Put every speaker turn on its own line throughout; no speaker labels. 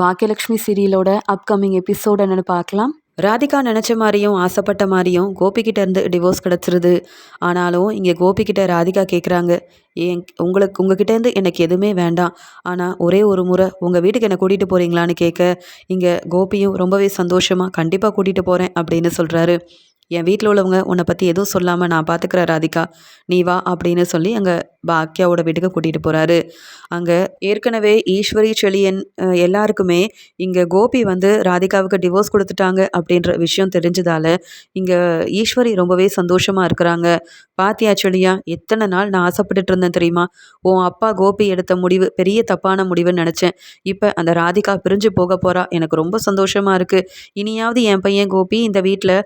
Baakiyalakshmi சீரியலோட upcoming episode என்னென்னு பார்க்கலாம். ராதிகா நினச்ச மாதிரியும் ஆசைப்பட்ட மாதிரியும் கோபிக்கிட்ட இருந்து டிவோர்ஸ் கிடச்சிருது. ஆனாலும் இங்கே கோபிக்கிட்ட ராதிகா கேட்குறாங்க ஏன் உங்களுக்கு உங்ககிட்டேருந்து எனக்கு எதுவுமே வேண்டாம். ஆனால் ஒரே ஒரு முறை உங்கள் வீட்டுக்கு என்னை கூட்டிகிட்டு போகிறீங்களான்னு கேட்க இங்கே கோபியும் ரொம்பவே சந்தோஷமாக கண்டிப்பாக கூட்டிகிட்டு போகிறேன் அப்படின்னு சொல்கிறாரு என் வீட்டில் உள்ளவங்க உன்னை பற்றி எதுவும் சொல்லாமல் நான் பார்த்துக்கிறேன் ராதிகா. நீ வா அப்படின்னு சொல்லி அங்கே பாக்யாவோட வீட்டுக்கு கூட்டிகிட்டு போகிறாரு அங்கே ஏற்கனவே ஈஸ்வரி செழியன் எல்லாருக்குமே இங்கே கோபி வந்து ராதிகாவுக்கு டிவோர்ஸ் கொடுத்துட்டாங்க அப்படின்ற விஷயம் தெரிஞ்சதால் இங்கே ஈஸ்வரி ரொம்பவே சந்தோஷமாக இருக்கிறாங்க. பாத்தியா செழியா எத்தனை நாள் நான் ஆசைப்பட்டுட்டு இருந்தேன் தெரியுமா? உன் அப்பா கோபி எடுத்த முடிவு பெரிய தப்பான முடிவுன்னு நினச்சேன். இப்போ அந்த ராதிகா பிரிஞ்சு போக போகிறா எனக்கு ரொம்ப சந்தோஷமாக இருக்குது இனியாவது என் பையன் கோபி இந்த வீட்டில்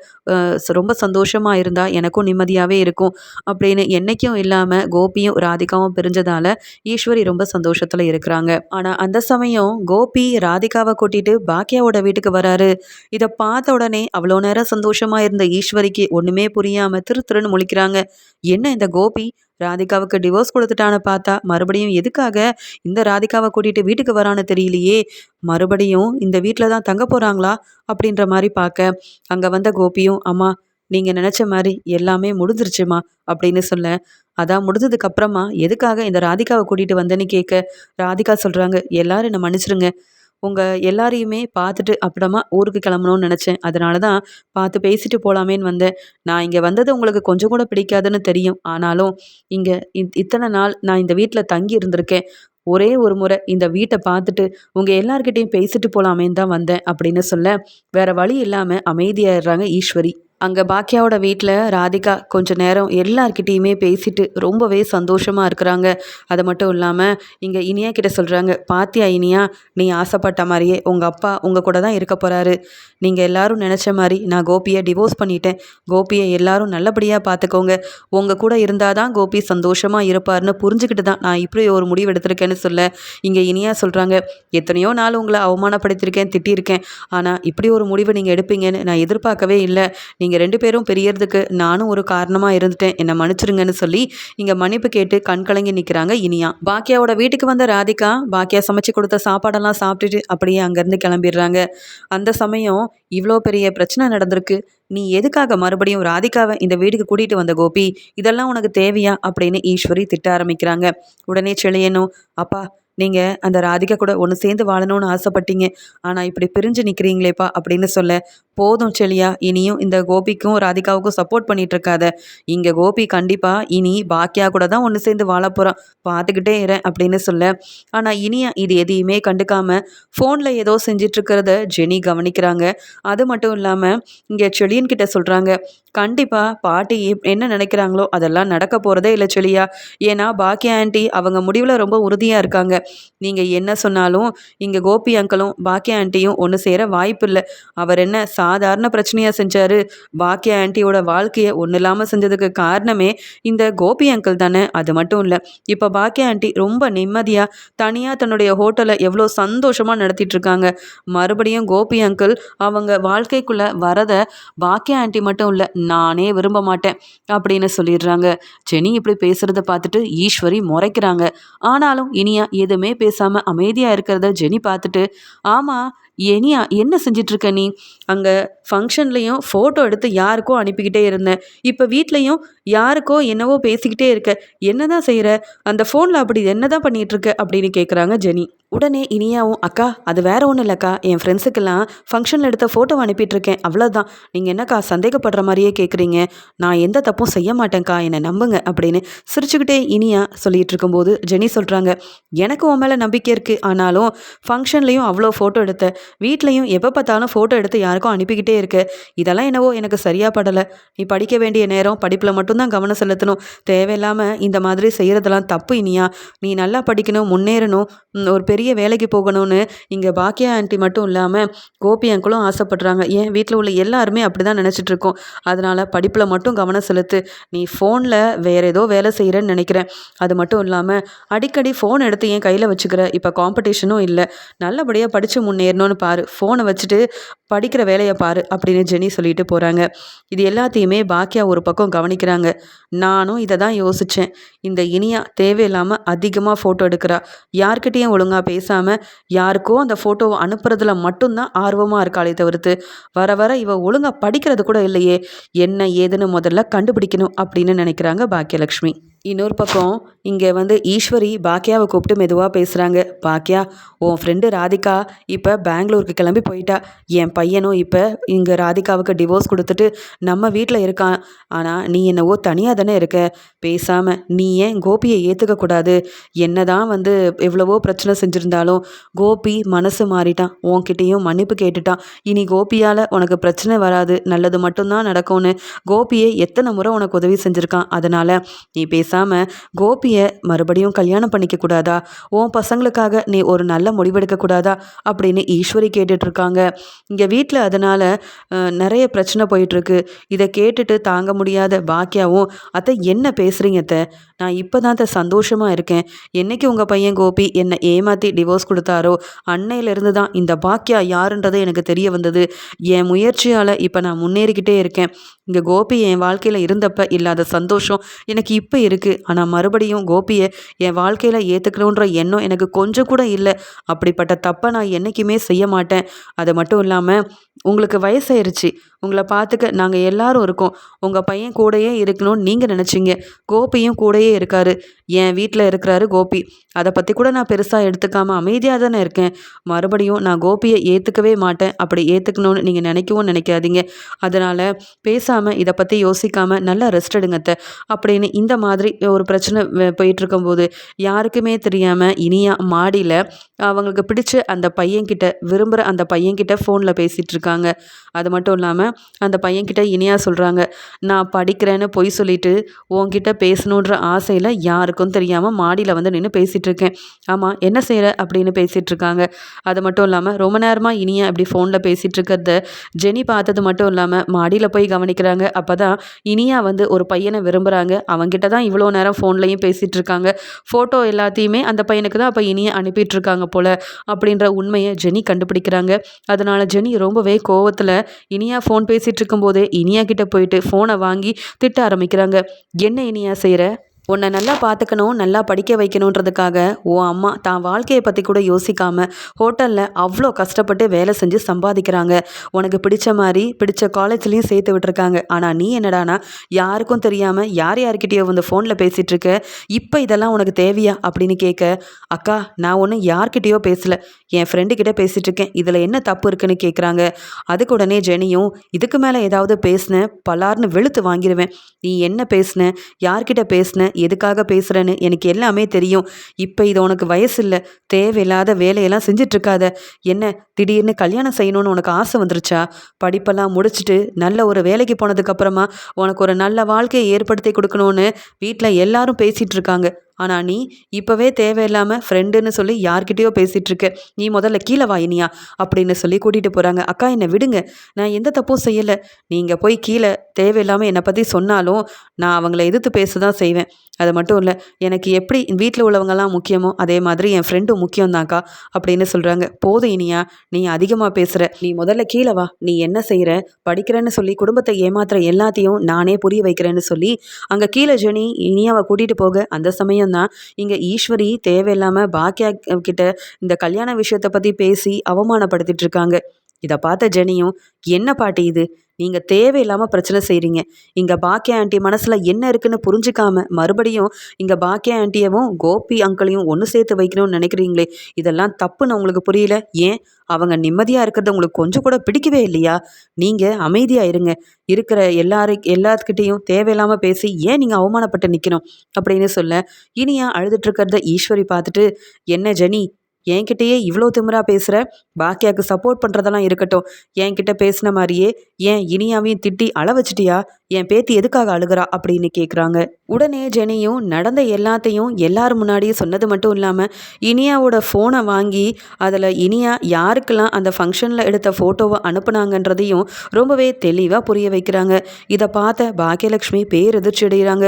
ரொம்ப சந்தோஷமாக இருந்தால் எனக்கும் நிம்மதியாகவே இருக்கும். அப்படின்னு என்றைக்கும் இல்லாமல் கோபியும் ராதிகாவும் பிரிஞ்சதால ஈஸ்வரி ரொம்ப சந்தோஷத்தில் இருக்கிறாங்க. ஆனால் அந்த சமயம் கோபி ராதிகாவை கூட்டிட்டு பாக்கியாவோட வீட்டுக்கு வராரு. இதை பார்த்த உடனே அவ்வளோ நேரம் சந்தோஷமாக இருந்த ஈஸ்வரிக்கு ஒன்றுமே புரியாமல் திரு திருன்னு முழிக்கிறாங்க. என்ன இந்த கோபி? ராதிகாவுக்கு டிவோர்ஸ் கொடுத்துட்டான்னு பார்த்தா மறுபடியும் எதுக்காக இந்த ராதிகாவை கூட்டிகிட்டு வீட்டுக்கு வரான்னு தெரியலையே? மறுபடியும் இந்த வீட்டில் தான் தங்க போகிறாங்களா அப்படின்ற மாதிரி பார்க்க. அங்கே வந்த கோபியும் அம்மா நீங்கள் நினச்ச மாதிரி எல்லாமே முடிஞ்சிருச்சுமா? அப்படின்னு சொல்ல அதான் முடிஞ்சதுக்கு அப்புறமா எதுக்காக இந்த ராதிகாவை கூட்டிகிட்டு வந்தேன்னு கேட்க? ராதிகா சொல்கிறாங்க எல்லாரும் என்னை மன்னிச்சிருங்க. உங்கள் எல்லாரையுமே பார்த்துட்டு அப்புறமா ஊருக்கு கிளம்பணும்னு நினச்சேன். அதனால தான் பார்த்து பேசிட்டு போகலாமேன்னு வந்தேன். நான் இங்கே வந்தது உங்களுக்கு கொஞ்சம் கூட பிடிக்காதுன்னு தெரியும். ஆனாலும் இங்கே இத்தனை நாள் நான் இந்த வீட்டில் தங்கி இருந்திருக்கேன். ஒரே ஒரு முறை இந்த வீட்டை பார்த்துட்டு உங்கள் எல்லார்கிட்டையும் பேசிட்டு போகலாமேன்னு தான் வந்தேன். அப்படின்னு சொல்ல வேற வழி இல்லாமல் அமைதியாயிடுறாங்க ஈஸ்வரி. அங்கே பாக்கியாவோட வீட்டில் ராதிகா கொஞ்சம் நேரம் எல்லார்கிட்டேயுமே பேசிட்டு ரொம்பவே சந்தோஷமாக இருக்கிறாங்க. அது மட்டும் இல்லாமல் இங்கே இனியா கிட்ட சொல்கிறாங்க பாத்தியா இனியா நீ ஆசைப்பட்ட மாதிரியே உங்கள் அப்பா உங்கள் கூட தான் இருக்க போகிறாரு நீங்கள் எல்லாரும் நினச்ச மாதிரி நான் கோபியை டிவோர்ஸ் பண்ணிட்டேன். கோபியை எல்லாரும் நல்லபடியாக பார்த்துக்கோங்க உங்கள் கூட இருந்தால் தான் கோபி சந்தோஷமாக இருப்பார்னு புரிஞ்சுக்கிட்டு தான் நான் இப்படி ஒரு முடிவு எடுத்திருக்கேன்னு சொல்ல. இங்கே இனியா சொல்கிறாங்க எத்தனையோ நாள் உங்களை அவமானப்படுத்தியிருக்கேன் திட்டியிருக்கேன். ஆனால் இப்படி ஒரு முடிவு நீங்கள் எடுப்பீங்கன்னு நான் எதிர்பார்க்கவே இல்லை. நீங்கள் ரெண்டு பேரும் பிரியறதுக்கு நானும் ஒரு காரணமாக இருந்துட்டேன். என்னை மன்னிச்சிருங்கன்னு சொல்லி இங்கே மன்னிப்பு கேட்டு கண் கலங்கி நிற்கிறாங்க இனியா. பாக்கியாவோட வீட்டுக்கு வந்த ராதிகா பாக்கியா சமைச்சு கொடுத்த சாப்பாடெல்லாம் சாப்பிட்டுட்டு அப்படியே அங்கேருந்து கிளம்பிடுறாங்க. அந்த சமயம் இவ்வளோ பெரிய பிரச்சனை நடந்திருக்கு. நீ எதுக்காக மறுபடியும் ராதிகாவை இந்த வீட்டுக்கு கூட்டிகிட்டு வந்த கோபி? இதெல்லாம் உனக்கு தேவையா? அப்படின்னு ஈஸ்வரி திட்ட ஆரம்பிக்கிறாங்க. உடனே செழியனும் அப்பா நீங்கள் அந்த ராதிகா கூட ஒன்று சேர்ந்து வாழணும்னு ஆசைப்பட்டீங்க. ஆனால் இப்படி பிரிஞ்சு நிற்கிறீங்களேப்பா அப்படின்னு சொல்ல போதும் செலியா இனியும் இந்த கோபிக்கும் ராதிகாவுக்கும் சப்போர்ட் பண்ணிட்டு இருக்காத இங்கே கோபி கண்டிப்பாக இனி பாக்கியா கூட தான் ஒன்று சேர்ந்து வாழ போகிறான் பார்த்துக்கிட்டே இறேன் அப்படின்னு சொல்ல. ஆனால் இனியா இது எதையுமே கண்டுக்காம ஃபோனில் ஏதோ செஞ்சிட்ருக்கிறத ஜெனி கவனிக்கிறாங்க. அது மட்டும் இல்லாமல் இங்கே செலியன் கிட்ட சொல்கிறாங்க கண்டிப்பாக பாட்டி என்ன நினைக்கிறாங்களோ அதெல்லாம் நடக்க போகிறதே இல்லை செலியா. ஏன்னா பாக்கியா ஆண்டி அவங்க முடிவில் ரொம்ப உறுதியாக இருக்காங்க. நீங்கள் என்ன சொன்னாலும் இங்கே கோபி அங்கிளும் பாக்கியா ஆண்டியும் ஒன்று சேர வாய்ப்பு இல்லை அவர் என்ன சாதாரண பிரச்சனையாக செஞ்சார்? பாக்கியா ஆண்டியோட வாழ்க்கையை ஒன்றும் இல்லாமல் செஞ்சதுக்கு காரணமே இந்த கோபி அங்கிள் தானே? அது மட்டும் இல்லை இப்போ பாக்கியா ஆண்டி ரொம்ப நிம்மதியாக தனியாக தன்னுடைய ஹோட்டலை எவ்வளோ சந்தோஷமாக நடத்திட்டுருக்காங்க மறுபடியும் கோபி அங்கிள் அவங்க வாழ்க்கைக்குள்ளே வரதை பாக்கியா ஆண்டி மட்டும் இல்லை நானே விரும்ப மாட்டேன் அப்படின்னு சொல்லிடுறாங்க. ஜெனி இப்படி பேசுகிறத பார்த்துட்டு ஈஸ்வரி முறைக்கிறாங்க. ஆனாலும் இனியா எதுவுமே பேசாமல் அமைதியாக இருக்கிறத ஜெனி பார்த்துட்டு ஆமாம் இனியா என்ன செஞ்சிட்ருக்க நீ? அங்கே ஃபங்க்ஷன்லேயும் ஃபோட்டோ எடுத்து யாருக்கோ அனுப்பிக்கிட்டே இருந்தேன் இப்போ வீட்லேயும் யாருக்கோ என்னவோ பேசிக்கிட்டே இருக்க. என்ன தான் செய்கிற அந்த ஃபோனில் அப்படி என்ன தான் பண்ணிகிட்ருக்க அப்படின்னு கேட்குறாங்க ஜெனி. உடனே இனியாவும் அக்கா அது வேற ஒன்றும் இல்லைக்கா. என் ஃப்ரெண்ட்ஸுக்கெல்லாம் ஃபங்க்ஷனில் எடுத்த ஃபோட்டோ அனுப்பிட்டுருக்கேன் அவ்வளோதான் நீங்கள் என்னக்கா சந்தேகப்படுற மாதிரியே கேட்குறீங்க நான் எந்த தப்பும் செய்ய மாட்டேங்க்கா என்னை நம்புங்க. அப்படின்னு சிரிச்சுக்கிட்டே இனியா சொல்லிகிட்டு இருக்கும்போது ஜெனி சொல்கிறாங்க எனக்கு உன் மேலே நம்பிக்கை இருக்குது ஆனாலும் ஃபங்க்ஷன்லேயும் அவ்வளோ ஃபோட்டோ எடுத்த. வீட்லேயும் எப்போ பார்த்தாலும் ஃபோட்டோ எடுத்து யாருக்கும் அனுப்பிக்கிட்டே இருக்கு. இதெல்லாம் என்னவோ எனக்கு சரியாக படலை. நீ படிக்க வேண்டிய நேரம் படிப்பில் மட்டும்தான் கவனம் செலுத்தணும். தேவையில்லாமல் இந்த மாதிரி செய்கிறதெல்லாம் தப்பு இனியா. நீ நல்லா படிக்கணும் முன்னேறணும் ஒரு பெரிய வேலைக்கு போகணும்னு இங்கே பாக்கியா ஆண்டி மட்டும் இல்லாமல் கோபி அங்கிளும் ஆசைப்படுறாங்க. ஏன்? வீட்டில் உள்ள எல்லாருமே அப்படி தான் நினச்சிட்ருக்கோம் அதனால் படிப்பில் மட்டும் கவனம் செலுத்து. நீ ஃபோனில் வேறு ஏதோ வேலை செய்கிறேன்னு நினைக்கிறேன். அது மட்டும் இல்லாமல் அடிக்கடி ஃபோன் எடுத்து என் கையில் வச்சுக்கிற. இப்போ காம்படிஷனும் இல்லை. நல்லபடியாக படித்து முன்னேறணும்னு பாரு ஃபோனை வச்சுட்டு படிக்கிற வேலையை பாரு அப்படின்னு ஜெனி சொல்லிட்டு போகிறாங்க இது எல்லாத்தையுமே பாக்கியா ஒரு பக்கம் கவனிக்கிறாங்க. நானும் இதை தான் யோசித்தேன் இந்த இனியா தேவையில்லாமல் அதிகமாக ஃபோட்டோ எடுக்கிறா. யார்கிட்டேயும் ஒழுங்காக பேசாமல் யாருக்கோ அந்த ஃபோட்டோவை அனுப்புறதுல மட்டும்தான் ஆர்வமாக இருக்காளே தவிர்த்து வர வர இவ ஒழுங்காக படிக்கிறது கூட இல்லையே என்ன ஏதுன்னு முதல்ல கண்டுபிடிக்கணும் அப்படின்னு நினைக்கிறாங்க பாக்கியலக்ஷ்மி இன்னொரு பக்கம் இங்கே வந்து ஈஸ்வரி பாக்கியாவை கூப்பிட்டு மெதுவாக பேசுகிறாங்க பாக்கியா உன் ஃப்ரெண்டு ராதிகா இப்போ பெங்களூருக்கு கிளம்பி போயிட்டா. என் பையனும் இப்போ இங்கே ராதிகாவுக்கு டிவோர்ஸ் கொடுத்துட்டு நம்ம வீட்டில் இருக்கான். ஆனால் நீ என்னவோ தனியாக தானே இருக்க. பேசாமல் நீ ஏன் கோபியை ஏற்றுக்கக்கூடாது என்ன தான் வந்து எவ்வளவோ பிரச்சனை செஞ்சுருந்தாலும் கோபி மனசு மாறிட்டான். உன்கிட்டேயும் மன்னிப்பு கேட்டுட்டான். இனி கோபியால் உனக்கு பிரச்சனை வராது. நல்லது மட்டும்தான் நடக்கும்னு கோபியை எத்தனை முறை உனக்கு உதவி செஞ்சுருக்கான். அதனால் நீ பேசாமல் கோபியை மறுபடியும் கல்யாணம் பண்ணிக்க கூடாதா உன் பசங்களுக்காக நீ ஒரு நல்ல முடிவெடுக்க கூடாதா அப்படின்னு ஈஸ்வரி கேட்டுட்ருக்காங்க. இங்கே வீட்டில் அதனால் நிறைய பிரச்சனை போயிட்டுருக்கு இதை கேட்டுட்டு தாங்க முடியாத பாக்கியாவும் அத்தை என்ன பேசுகிறீங்க அத்தை? நான் இப்போ தான் சந்தோஷமாக இருக்கேன். என்னைக்கு உங்கள் பையன் கோபி என்னை ஏமாற்றி டிவோர்ஸ் கொடுத்தாரோ அன்னையிலேருந்து தான் இந்த பாக்கியா யாருன்றது எனக்கு தெரிய வந்தது. என் முயற்சியால் இப்போ நான் முன்னேறிக்கிட்டே இருக்கேன். இங்கே கோபி என் வாழ்க்கையில் இருந்தப்ப இல்லாத சந்தோஷம் எனக்கு இப்போ இருக்குது ஆனால் மறுபடியும் கோபியை என் வாழ்க்கையில் ஏற்றுக்கணுன்ற எண்ணம் எனக்கு கொஞ்சம் கூட இல்லை. அப்படிப்பட்ட தப்பை நான் என்றைக்குமே செய்ய மாட்டேன். அது மட்டும் இல்லாமல் உங்களுக்கு வயசாயிருச்சு. உங்களை பார்த்துக்க நாங்கள் எல்லாரும் இருக்கோம். உங்கள் பையன் கூடயே இருக்கணும்னு நீங்கள் நினச்சிங்க. கோபியும் கூடயே இருக்காரு. என் வீட்டில் இருக்கிறாரு கோபி. அதை பற்றி கூட நான் பெருசாக எடுத்துக்காமல் அமைதியாக தானே இருக்கேன். மறுபடியும் நான் கோபியை ஏற்றுக்கவே மாட்டேன். அப்படி ஏற்றுக்கணும்னு நீங்கள் நினைக்கவும் நினைக்காதீங்க. அதனால் பேசாமல் இதை பற்றி யோசிக்காமல் நல்லா ரெஸ்ட் எடுங்கத்த அப்படின்னு இந்த மாதிரி ஒரு பிரச்சனை போயிட்டுருக்கும்போது யாருக்குமே தெரியாமல் இனியா மாடியில் அவங்களுக்கு பிடிச்ச அந்த பையன்கிட்ட விரும்புகிற அந்த பையன்கிட்ட ஃபோனில் பேசிகிட்டு இருக்காங்க. அது மட்டும் இல்லாமல் அந்த பையன்கிட்ட இனியாக சொல்கிறாங்க நான் படிக்கிறேன்னு பொய் சொல்லிட்டு உன்கிட்ட பேசணுன்ற ஆசையில் யாருக்கும் தெரியாமல் மாடியில் வந்து நின்று பேசிகிட்டு இருக்கேன் ஆமாம் என்ன செய்கிற அப்படின்னு பேசிகிட்டு இருக்காங்க அது மட்டும் இல்லாமல் ரொம்ப நேரமாக இனியா இப்படி ஃபோனில் பேசிகிட்டு இருக்கிறத ஜெனி பார்த்தது மட்டும் இல்லாமல் மாடியில் போய் கவனிக்கிறாங்க. அப்போ தான் இனியா வந்து ஒரு பையனை விரும்புகிறாங்க அவங்ககிட்ட தான் இவ்வளோ நேரம் ஃபோன்லையும் பேசிகிட்டு இருக்காங்க ஃபோட்டோ எல்லாத்தையுமே அந்த பையனுக்கு தான் அப்போ இனியா அனுப்பிட்டுருக்காங்க போல் அப்படின்ற உண்மையை ஜெனி கண்டுபிடிக்கிறாங்க. அதனால் ஜெனி ரொம்பவே கோவத்தில் இனியா ஃபோன் ஃபோன் பேசிகிட்டு இருக்கும்போதே இனியா கிட்டே போயிட்டு ஃபோனை வாங்கி திட்ட ஆரம்பிக்கிறாங்க. என்ன இனியா செய்கிற உன்னை நல்லா பார்த்துக்கணும் நல்லா படிக்க வைக்கணுன்றதுக்காக உன் அம்மா தான் வாழ்க்கையை பற்றி கூட யோசிக்காமல் ஹோட்டலில் அவ்வளோ கஷ்டப்பட்டு வேலை செஞ்சு சம்பாதிக்கிறாங்க. உனக்கு பிடிச்ச மாதிரி பிடிச்ச காலேஜ்லேயும் சேர்த்து விட்டுருக்காங்க. ஆனால் நீ என்னடானா யாருக்கும் தெரியாமல் யார் யார்கிட்டயோ வந்து ஃபோனில் பேசிகிட்ருக்க இப்போ இதெல்லாம் உனக்கு தேவையா? அப்படின்னு கேட்க அக்கா நான் ஒன்றும் யார்கிட்டயோ பேசலை. என் ஃப்ரெண்டுக்கிட்ட பேசிகிட்டு இருக்கேன் இதில் என்ன தப்பு இருக்குன்னு கேட்குறாங்க அதுக்கு உடனே ஜெனியும் இதுக்கு மேலே ஏதாவது பேசின பலார்னு வெளுத்து வாங்கிடுவேன் நீ என்ன பேசின யார்கிட்ட பேசின எதுக்காக பேசுகிறேன்னு எனக்கு எல்லாமே தெரியும். இப்போ இது உனக்கு வயசு இல்லை. தேவையில்லாத வேலையெல்லாம் செஞ்சிட்ருக்காத என்ன திடீர்னு கல்யாணம் செய்யணும்னு உனக்கு ஆசை வந்துருச்சா? படிப்பெல்லாம் முடிச்சுட்டு நல்ல ஒரு வேலைக்கு போனதுக்கப்புறமா உனக்கு ஒரு நல்ல வாழ்க்கையை ஏற்படுத்தி கொடுக்கணும்னு வீட்டில் எல்லாரும் பேசிகிட்டு இருக்காங்க ஆனால் நீ இப்போவே தேவையில்லாமல் ஃப்ரெண்டுன்னு சொல்லி யார்கிட்டயோ பேசிகிட்டு இருக்க நீ முதல்ல கீழே வா இனியா அப்படின்னு சொல்லி கூட்டிகிட்டு போகிறாங்க அக்கா என்னை விடுங்க. நான் எந்த தப்பும் செய்யலை. நீங்கள் போய் கீழே தேவையில்லாமல் என்னை பற்றி சொன்னாலும் நான் அவங்கள எதிர்த்து பேச தான் செய்வேன். அது மட்டும் இல்லை எனக்கு எப்படி வீட்டில் உள்ளவங்கெல்லாம் முக்கியமோ அதே மாதிரி என் ஃப்ரெண்டும் முக்கியம்தான்க்கா அப்படின்னு சொல்கிறாங்க போதும் இனியா. நீ அதிகமாக பேசுகிற நீ முதல்ல கீழே வா. நீ என்ன செய்கிற படிக்கிறேன்னு சொல்லி குடும்பத்தை ஏமாத்துற எல்லாத்தையும் நானே புரிய வைக்கிறேன்னு சொல்லி அங்கே கீழே ஜெனி இனியாவை கூட்டிகிட்டு போக அந்த சமயம் மட்டும்தான் இங்கே ஈஸ்வரி தேவையில்லாமல் பாக்கியா கிட்ட இந்த கல்யாண விஷயத்தை பற்றி பேசி அவமானப்படுத்திட்டு இருக்காங்க. இதை பார்த்த ஜெனியும் என்ன பாட்டி இது? நீங்கள் தேவையில்லாமல் பிரச்சனை செய்கிறீங்க இங்கே பாக்கிய ஆண்டி மனசில் என்ன இருக்குன்னு புரிஞ்சுக்காம மறுபடியும் இங்கே பாக்கிய ஆண்டியவும் கோபி அங்கிளையும் ஒன்று சேர்த்து வைக்கணும்னு நினைக்கிறீங்களே? இதெல்லாம் தப்புன்னு உங்களுக்கு புரியல? ஏன்? அவங்க நிம்மதியாக இருக்கிறது உங்களுக்கு கொஞ்சம் கூட பிடிக்கவே இல்லையா? நீங்கள் அமைதியாக இருங்க. இருக்கிற எல்லாரு எல்லாத்துக்கிட்டேயும் தேவையில்லாமல் பேசி ஏன் நீங்கள் அவமானப்பட்டு நிற்கணும் அப்படின்னு சொல்ல இனியா அழுதுட்டு ஈஸ்வரி பார்த்துட்டு என்ன ஜெனி என்கிட்டயே இவ்வளோ திமிராக பேசுகிற பாக்கியாவுக்கு சப்போர்ட் பண்ணுறதெல்லாம் இருக்கட்டும். என்கிட்ட பேசின மாதிரியே ஏன் இனியாவையும் திட்டி அள வச்சிட்டியா? என் பேத்தி எதுக்காக அழுகிறா? அப்படின்னு கேட்குறாங்க உடனே ஜெனியும் நடந்த எல்லாத்தையும் எல்லார் முன்னாடியே சொன்னது மட்டும் இல்லாமல் இனியாவோட ஃபோனை வாங்கி அதில் இனியா யாருக்கெல்லாம் அந்த ஃபங்க்ஷனில் எடுத்த ஃபோட்டோவை அனுப்புனாங்கன்றதையும் ரொம்பவே தெளிவாக புரிய வைக்கிறாங்க. இதை பார்த்த பாக்கியலட்சுமி பேரெதிர்ச்சி அடைகிறாங்க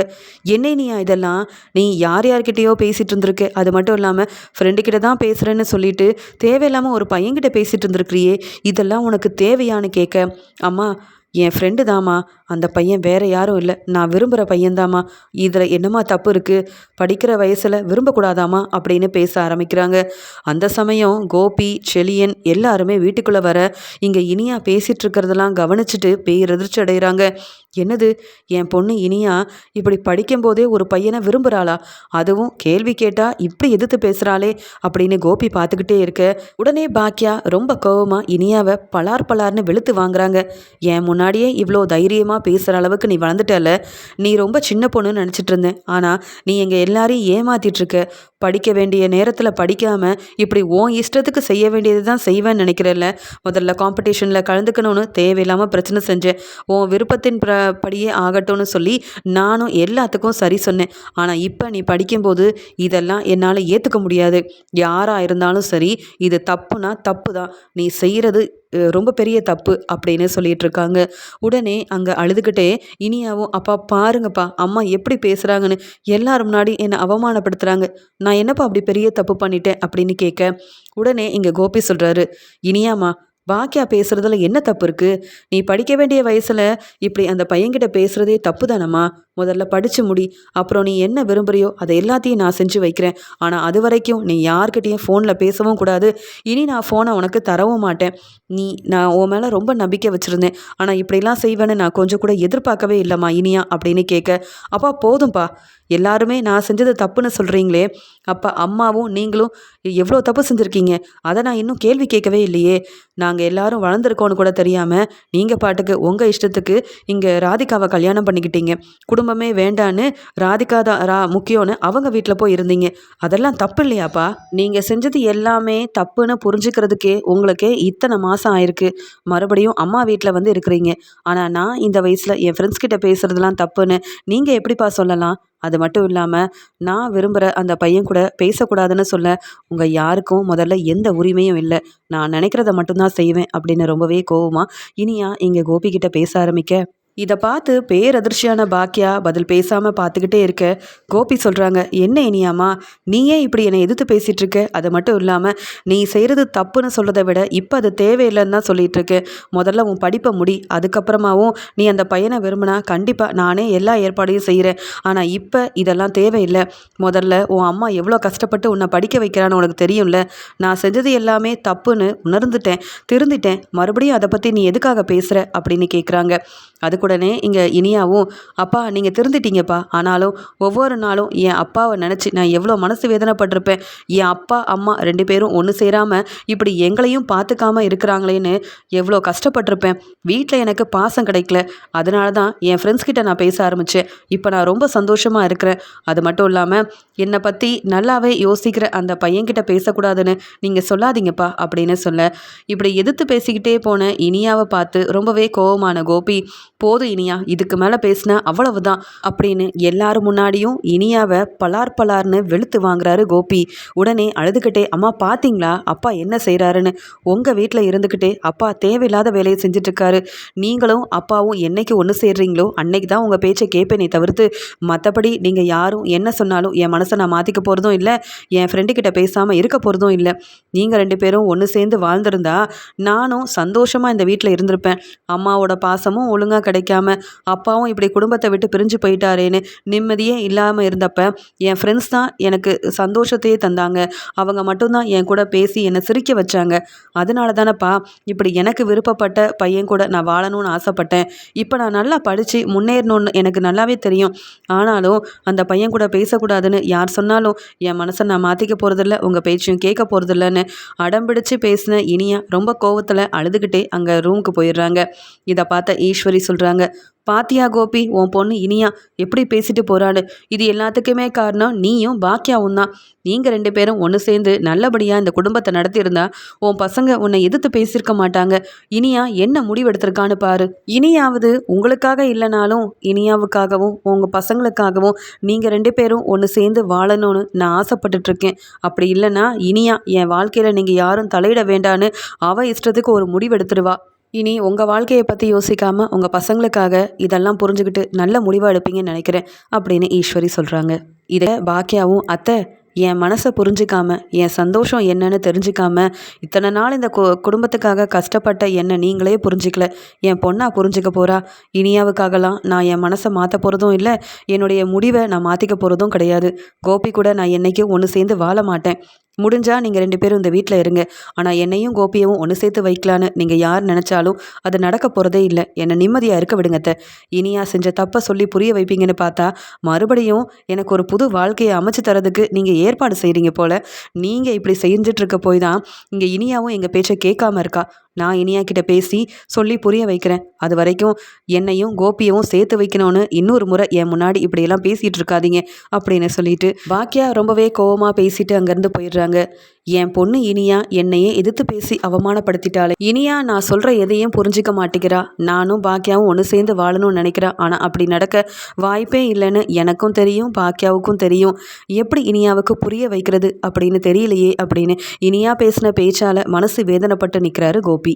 என்ன இனியா இதெல்லாம்? நீ யார் யார்கிட்டயோ பேசிகிட்டு இருந்திருக்கு. அது மட்டும் இல்லாமல் ஃப்ரெண்டுக்கிட்ட தான் பேசுகிற பேசுகிறேன்னு சொல்லிட்டு தேவையில்லாமல் ஒரு பையன்கிட்ட பேசிகிட்டு இருந்திருக்கிறியே இதெல்லாம் உனக்கு தேவையான்னு கேட்க அம்மா என் ஃப்ரெண்டு தாம்மா. அந்த பையன் வேற யாரும் இல்லை. நான் விரும்புகிற பையன்தாம்மா இதில் என்னம்மா தப்பு இருக்குது படிக்கிற வயசில் விரும்பக்கூடாதாம்மா? அப்படின்னு பேச ஆரம்பிக்கிறாங்க. அந்த சமயம் கோபி செலியன் எல்லாருமே வீட்டுக்குள்ளே வர இங்கே இனியாக பேசிகிட்டு இருக்கிறதெல்லாம் கவனிச்சுட்டு எதிர்ச்சி அடைகிறாங்க என்னது? என் பொண்ணு இனியா இப்படி படிக்கும்போதே ஒரு பையனை விரும்புகிறாளா அதுவும் கேள்வி கேட்டால் இப்படி எதிர்த்து பேசுகிறாளே அப்படின்னு கோபி பார்த்துக்கிட்டே இருக்க. உடனே பாக்கியா ரொம்ப கோவமாக இனியாவை பலார் பலார்னு வெளுத்து வாங்குறாங்க. என் முன்னாடியே இவ்வளோ தைரியமாக பேசுகிற அளவுக்கு நீ வளர்ந்துட்டல நீ ரொம்ப சின்ன பொண்ணுன்னு நினச்சிட்டு இருந்தேன். ஆனால் நீ எங்கள் எல்லாரையும் ஏமாத்திட்டு இருக்க. படிக்க வேண்டிய நேரத்தில் படிக்காமல் இப்படி ஓன் இஷ்டத்துக்கு செய்ய வேண்டியது தான் செய்வேன்னு நினைக்கிறல்ல. முதல்ல காம்படிஷனில் கலந்துக்கணும்னு தேவையில்லாமல் பிரச்சனை செஞ்சேன். உன் விருப்பத்தின் ப படியே ஆகட்டும்னு சொல்லி நானும் எல்லாத்துக்கும் சரி சொன்னேன். ஆனால் இப்போ நீ படிக்கும்போது இதெல்லாம் என்னால் ஏற்றுக்க முடியாது. யாராக இருந்தாலும் சரி இது தப்புனா தப்பு தான் நீ செய்கிறது ரொம்ப பெரிய தப்பு அப்படின்னு சொல்லிட்டு இருக்காங்க உடனே அங்கே அழுதுகிட்டே இனியாவும் அப்பா பாருங்கப்பா அம்மா எப்படி பேசுகிறாங்கன்னு எல்லாரும் முன்னாடி என்னை அவமானப்படுத்துகிறாங்க நான் என்னப்பா அப்படி பெரிய தப்பு பண்ணிட்டேன்? அப்படின்னு கேட்க உடனே இங்கே கோபி சொல்கிறாரு இனியாம்மா பாக்கியா பேசுறதுல என்ன தப்பு இருக்கு? நீ படிக்க வேண்டிய வயசுல இப்படி அந்த பையன்கிட்ட பேசுறதே தப்பு தானம்மா முதல்ல படித்து முடி. அப்புறம் நீ என்ன விரும்புகிறியோ அதை எல்லாத்தையும் நான் செஞ்சு வைக்கிறேன். ஆனால் அது வரைக்கும் நீ யார்கிட்டையும் ஃபோனில் பேசவும் கூடாது. இனி நான் ஃபோனை உனக்கு தரவும் மாட்டேன். நீ நான் உன் மேலே ரொம்ப நம்பிக்கை வச்சுருந்தேன். ஆனால் இப்படிலாம் செய்வேன்னு நான் கொஞ்சம் கூட எதிர்பார்க்கவே இல்லைம்மா இனியா அப்படின்னு கேட்க. அப்பா போதும்ப்பா எல்லாருமே நான் செஞ்சது தப்புன்னு சொல்கிறீங்களே அப்போ அம்மாவும் நீங்களும் எவ்வளோ தப்பு செஞ்சுருக்கீங்க? அதை நான் இன்னும் கேள்வி கேட்கவே இல்லையே. நாங்கள் எல்லாரும் வளர்ந்துருக்கோன்னு கூட தெரியாமல் நீங்கள் பாட்டுக்கு உங்கள் இஷ்டத்துக்கு இங்கே ராதிகாவை கல்யாணம் பண்ணிக்கிட்டீங்க. குடும்பமே வேண்டான்னு ராதிகா தான் ரா முக்கியம்னு அவங்க வீட்டில் போய் இருந்தீங்க அதெல்லாம் தப்பு இல்லையாப்பா? நீங்கள் செஞ்சது எல்லாமே தப்புன்னு புரிஞ்சுக்கிறதுக்கே உங்களுக்கே இத்தனை மாதம் ஆயிருக்கு. மறுபடியும் அம்மா வீட்டில் வந்து இருக்கிறீங்க. ஆனால் நான் இந்த வயசில் என் ஃப்ரெண்ட்ஸ் கிட்ட பேசுகிறதுலாம் தப்புன்னு நீங்கள் எப்படிப்பா சொல்லலாம்? அது மட்டும் இல்லாமல் நான் விரும்புகிற அந்த பையன் கூட பேசக்கூடாதுன்னு சொல்ல உங்கள் யாருக்கும் முதல்ல எந்த உரிமையும் இல்லை. நான் நினைக்கிறத மட்டும்தான் செய்வேன் அப்படின்னு ரொம்பவே கோவமாக இனியா இங்கே கோபிக்கிட்ட பேச ஆரம்பிக்க இதை பார்த்து பேரதிர்ச்சியான பாக்கியா பதில் பேசாமல் பார்த்துக்கிட்டே இருக்க. கோபி சொல்கிறாங்க என்ன இனியாமா நீயே இப்படி என்னை எதிர்த்து பேசிகிட்டு இருக்க அது மட்டும் இல்லாமல் நீ செய்கிறது தப்புன்னு சொல்கிறத விட இப்போ அது தேவையில்லைன்னு தான் சொல்லிகிட்டு இருக்கு முதல்ல உன் படிப்பை முடி அதுக்கப்புறமாவும் நீ அந்த பையனை விரும்பினா கண்டிப்பாக நானே எல்லா ஏற்பாடையும் செய்கிறேன் ஆனால் இப்போ இதெல்லாம் தேவையில்லை. முதல்ல உன் அம்மா எவ்வளோ கஷ்டப்பட்டு உன்னை படிக்க வைக்கிறான்னு உனக்கு தெரியும்ல. நான் செஞ்சது எல்லாமே தப்புன்னு உணர்ந்துட்டேன் திருந்திட்டேன். மறுபடியும் அதை பற்றி நீ எதுக்காக பேசுகிற அப்படின்னு கேட்குறாங்க அது கூட உடனே இங்கே இனியாவும் அப்பா நீங்கள் திருந்திட்டீங்கப்பா. ஆனாலும் ஒவ்வொரு நாளும் என் அப்பாவை நினச்சி நான் எவ்வளோ மனசு வேதனைப்பட்டிருப்பேன். என் அப்பா அம்மா ரெண்டு பேரும் ஒன்று சேராமல் இப்படி எங்களையும் பார்த்துக்காம இருக்கிறாங்களேன்னு எவ்வளோ கஷ்டப்பட்டிருப்பேன். வீட்டில் எனக்கு பாசம் கிடைக்கல. அதனால தான் என் ஃப்ரெண்ட்ஸ் கிட்ட நான் பேச ஆரம்பித்தேன் இப்போ நான் ரொம்ப சந்தோஷமாக இருக்கிறேன். அது மட்டும் இல்லாமல் என்னை பற்றி நல்லாவே யோசிக்கிற அந்த பையன்கிட்ட பேசக்கூடாதுன்னு நீங்கள் சொல்லாதீங்கப்பா அப்படின்னு சொல்ல இப்படி எதிர்த்து பேசிக்கிட்டே போன இனியாவை பார்த்து ரொம்பவே கோவமான கோபி போதும் இனியா இதுக்கு மேலே பேசின அவ்வளவுதான் அப்படின்னு எல்லாரும் முன்னாடியும் இனியாவை பலார் பலார்னு வெளுத்து வாங்குறாரு கோபி. உடனே அழுதுகிட்டே அம்மா பார்த்தீங்களா அப்பா என்ன செய்கிறாருன்னு உங்கள் வீட்டில் இருந்துக்கிட்டே அப்பா தேவையில்லாத வேலையை செஞ்சிட்ருக்காரு. நீங்களும் அப்பாவும் என்னைக்கு ஒன்று சேர்றீங்களோ அன்னைக்கு தான் உங்கள் பேச்சை கேட்பேனே தவிர்த்து மற்றபடி நீங்கள் யாரும் என்ன சொன்னாலும் என் மனசை நான் மாற்றிக்க போகிறதும் இல்லை என் ஃப்ரெண்டு கிட்ட பேசாமல் இருக்க போகிறதும் இல்லை. நீங்கள் ரெண்டு பேரும் ஒன்று சேர்ந்து வாழ்ந்திருந்தா நானும் சந்தோஷமாக இந்த வீட்டில் இருந்திருப்பேன். அம்மாவோட பாசமும் ஒழுங்காக கிடைக்காம அப்பாவும் இப்படி குடும்பத்தை விட்டு பிரிஞ்சு போயிட்டாரேன்னு நிம்மதியே இல்லாமல் இருந்தப்ப என் ஃப்ரெண்ட்ஸ் தான் எனக்கு சந்தோஷத்தையே தந்தாங்க. அவங்க மட்டும்தான் என் கூட பேசி என்னை சிரிக்க வச்சாங்க. அதனால தானேப்பா இப்படி எனக்கு விருப்பப்பட்ட பையன் கூட நான் வாழணும்னு ஆசைப்பட்டேன். இப்போ நான் நல்லா படித்து முன்னேறணும்னு எனக்கு நல்லாவே தெரியும். ஆனாலும் அந்த பையன் கூட பேசக்கூடாதுன்னு யார் சொன்னாலும் என் மனசை நான் மாற்றிக்க போகிறதில்ல உங்கள் பேச்சையும் கேட்க போகிறதில்லன்னு அடம்பிடிச்சு பேசின இனியா ரொம்ப கோவத்தில் அழுதுகிட்டே அங்கே ரூமுக்கு போயிடுறாங்க. இதை பார்த்த ஈஸ்வரி சொல்கிறாங்க பாத்தியா கோபி உன் பொண்ணு இனியா எப்படி பேசிட்டு போறாள் இது எல்லாத்துக்குமே காரணம் நீயும் பாக்கியாவும் தான். நீங்கள் ரெண்டு பேரும் ஒன்று சேர்ந்து நல்லபடியாக இந்த குடும்பத்தை நடத்தியிருந்தா உன் பசங்க உன்னை எதிர்த்து பேசியிருக்க மாட்டாங்க. இனியா என்ன முடிவெடுத்திருக்கான்னு பாரு. இனியாவது உங்களுக்காக இல்லைனாலும் இனியாவுக்காகவும் உங்கள் பசங்களுக்காகவும் நீங்கள் ரெண்டு பேரும் ஒன்று சேர்ந்து வாழணும்னு நான் ஆசைப்பட்டுட்ருக்கேன். அப்படி இல்லைன்னா இனியா என் வாழ்க்கையில் நீங்கள் யாரும் தலையிட வேண்டான்னு அவ இஷ்டத்துக்கு ஒரு முடிவெடுத்துருவா. இனி உங்கள் வாழ்க்கையை பற்றி யோசிக்காமல் உங்கள் பசங்களுக்காக இதெல்லாம் புரிஞ்சுக்கிட்டு நல்ல முடிவாக எடுப்பீங்கன்னு நினைக்கிறேன் அப்படின்னு ஈஸ்வரி சொல்கிறாங்க இதை பாக்கியாவும் அத்தை என் மனசை புரிஞ்சிக்காம என் சந்தோஷம் என்னன்னு தெரிஞ்சிக்காம இத்தனை நாள் இந்த கு குடும்பத்துக்காக கஷ்டப்பட்ட என்னை நீங்களே புரிஞ்சிக்கல. என் பொண்ணா புரிஞ்சிக்க போகிறா இனியாவுக்காகலாம் நான் என் மனசை மாற்ற போகிறதும் இல்லை. என்னுடைய முடிவை நான் மாற்றிக்க போகிறதும் கிடையாது. கோபி கூட நான் என்னைக்கும் ஒன்று சேர்ந்து வாழ மாட்டேன். முடிஞ்சால் நீங்கள் ரெண்டு பேரும் இந்த வீட்டில் இருங்க. ஆனால் என்னையும் கோபியவும் ஒன்று சேர்த்து வைக்கலான்னு நீங்கள் யார் நினச்சாலும் அது நடக்க போகிறதே இல்லை. என்னை நிம்மதியாக இருக்க விடுங்கத்த இனியா செஞ்ச தப்பை சொல்லி புரிய வைப்பீங்கன்னு பார்த்தா மறுபடியும் எனக்கு ஒரு புது வாழ்க்கையை அமைச்சு தரதுக்கு நீங்கள் ஏற்பாடு செய்கிறீங்க போல். நீங்கள் இப்படி செஞ்சிட்ருக்க போய் தான் இங்கே இனியாவும் எங்கள் பேச்சை கேட்காம இருக்கா? நான் இனியா கிட்ட பேசி சொல்லி புரிய வைக்கிறேன். அது வரைக்கும் என்னையும் கோபியவும் சேர்த்து வைக்கணும்னு இன்னொரு முறை என் முன்னாடி இப்படியெல்லாம் பேசிகிட்டு இருக்காதீங்க அப்படின்னு சொல்லிட்டு பாக்கியா ரொம்பவே கோவமாக பேசிட்டு அங்கேருந்து போயிடுறாங்க. என் பொண்ணு இனியா என்னையே எதிர்த்து பேசி அவமானப்படுத்திட்டாளே. இனியா நான் சொல்கிற எதையும் புரிஞ்சிக்க மாட்டேங்கிறா. நானும் பாக்கியாவும் ஒன்று சேர்ந்து வாழணும்னு நினைக்கிறா. ஆனால் அப்படி நடக்க வாய்ப்பே இல்லைன்னு எனக்கும் தெரியும் பாக்கியாவுக்கும் தெரியும். எப்படி இனியாவுக்கு புரிய வைக்கிறது அப்படின்னு தெரியலையே அப்படின்னு இனியா பேசின பேச்சால் மனசு வேதனைப்பட்டு நிற்கிறாரு கோபி.